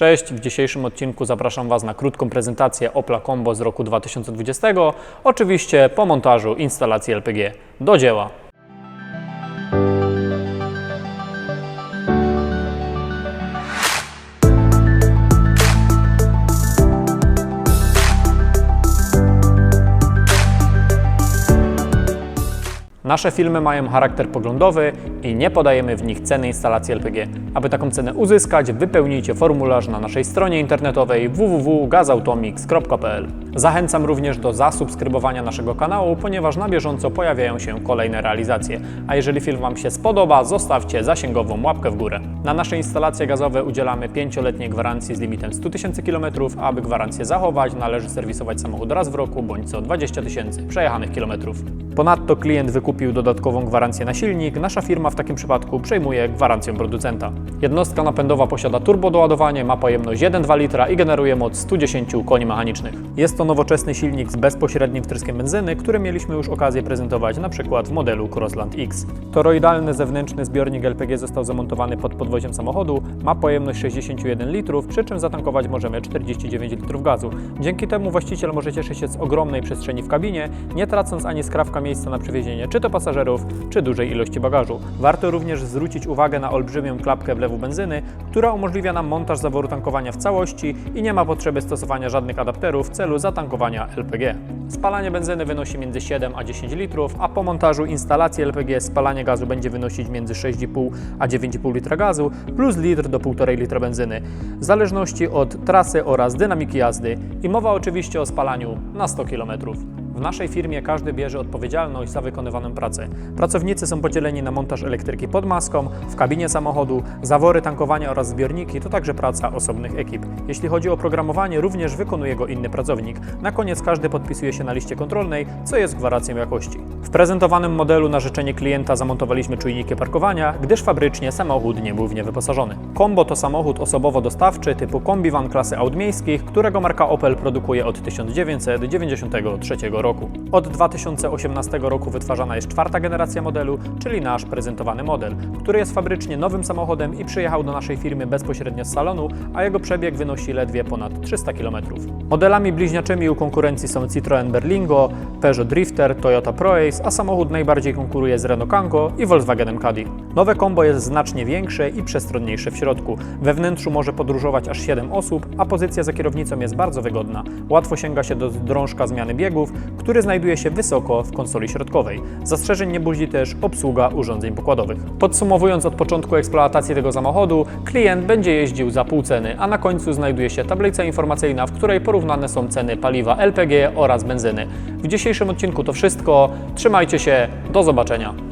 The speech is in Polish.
Cześć, w dzisiejszym odcinku zapraszam Was na krótką prezentację Opla Combo z roku 2020, oczywiście po montażu instalacji LPG. Do dzieła! Nasze filmy mają charakter poglądowy i nie podajemy w nich ceny instalacji LPG. Aby taką cenę uzyskać, wypełnijcie formularz na naszej stronie internetowej www.gazautomix.pl. Zachęcam również do zasubskrybowania naszego kanału, ponieważ na bieżąco pojawiają się kolejne realizacje. A jeżeli film Wam się spodoba, zostawcie zasięgową łapkę w górę. Na nasze instalacje gazowe udzielamy 5-letniej gwarancji z limitem 100 tysięcy km, aby gwarancję zachować, należy serwisować samochód raz w roku bądź co 20 tysięcy przejechanych kilometrów. Ponadto klient wykupił dodatkową gwarancję na silnik, nasza firma w takim przypadku przejmuje gwarancję producenta. Jednostka napędowa posiada turbodoładowanie, ma pojemność 1,2 litra i generuje moc 110 koni mechanicznych. Jest to nowoczesny silnik z bezpośrednim wtryskiem benzyny, który mieliśmy już okazję prezentować przykład w modelu Crossland X. Toroidalny zewnętrzny zbiornik LPG został zamontowany pod podwoziem samochodu, ma pojemność 61 litrów, przy czym zatankować możemy 49 litrów gazu. Dzięki temu właściciel może cieszyć się z ogromnej przestrzeni w kabinie, nie tracąc ani skrawka miejsca na przewiezienie czy to pasażerów, czy dużej ilości bagażu. Warto również zwrócić uwagę na olbrzymią klapkę wlewu benzyny, która umożliwia nam montaż zaworu tankowania w całości i nie ma potrzeby stosowania żadnych adapterów w celu zatankowania LPG. Spalanie benzyny wynosi między 7 a 10 litrów, a po montażu instalacji LPG spalanie gazu będzie wynosić między 6,5 a 9,5 litra gazu plus litr do 1,5 litra benzyny, w zależności od trasy oraz dynamiki jazdy i mowa oczywiście o spalaniu na 100 km. W naszej firmie każdy bierze odpowiedzialność za wykonywaną pracę. Pracownicy są podzieleni na montaż elektryki pod maską, w kabinie samochodu, zawory tankowania oraz zbiorniki to także praca osobnych ekip. Jeśli chodzi o programowanie, również wykonuje go inny pracownik. Na koniec każdy podpisuje się na liście kontrolnej, co jest gwarancją jakości. W prezentowanym modelu na życzenie klienta zamontowaliśmy czujniki parkowania, gdyż fabrycznie samochód nie był w nie wyposażony. Combo to samochód osobowo-dostawczy typu kombivan klasy aut miejskich, którego marka Opel produkuje od 1993 roku. Od 2018 roku wytwarzana jest czwarta generacja modelu, czyli nasz prezentowany model, który jest fabrycznie nowym samochodem i przyjechał do naszej firmy bezpośrednio z salonu, a jego przebieg wynosi ledwie ponad 300 km. Modelami bliźniaczymi u konkurencji są Citroën Berlingo, Peugeot Drifter, Toyota ProAce, a samochód najbardziej konkuruje z Renault Kangoo i Volkswagenem Caddy. Nowe kombo jest znacznie większe i przestronniejsze w środku. We wnętrzu może podróżować aż 7 osób, a pozycja za kierownicą jest bardzo wygodna. Łatwo sięga się do drążka zmiany biegów, który znajduje się wysoko w konsoli środkowej. Zastrzeżeń nie budzi też obsługa urządzeń pokładowych. Podsumowując od początku eksploatacji tego samochodu, klient będzie jeździł za pół ceny, a na końcu znajduje się tablica informacyjna, w której porównane są ceny paliwa LPG oraz benzyny. W dzisiejszym odcinku to wszystko. Trzymajcie się, do zobaczenia.